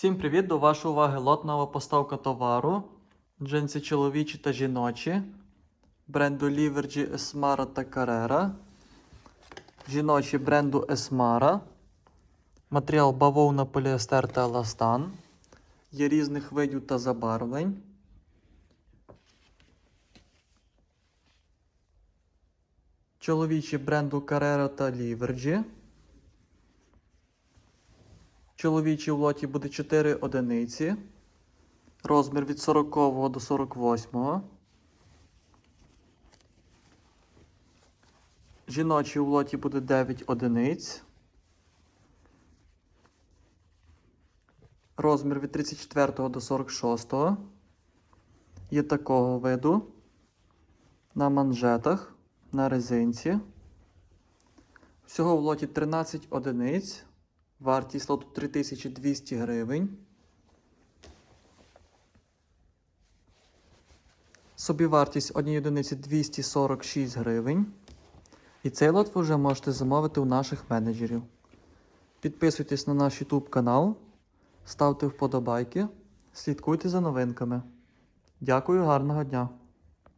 Всім привіт! До вашої уваги лот нова поставка товару. Джинси чоловічі та жіночі. Бренду Ліверджі Esmara та Carrera. Жіночі бренду Esmara. Матеріал бавовна поліестер та еластан. Є різних видів та забарвлень. Чоловічі бренду Carrera та Ліверджі. Чоловічий в лоті буде 4 одиниці. Розмір від 40 до 48. Жіночий в лоті буде 9 одиниць. Розмір від 34 до 46. Є такого виду. На манжетах, на резинці. Всього в лоті 13 одиниць. Вартість лоту 3200 гривень. Собівартість однієї одиниці 246 гривень. І цей лот ви вже можете замовити у наших менеджерів. Підписуйтесь на наш YouTube канал, ставте вподобайки, слідкуйте за новинками. Дякую, гарного дня!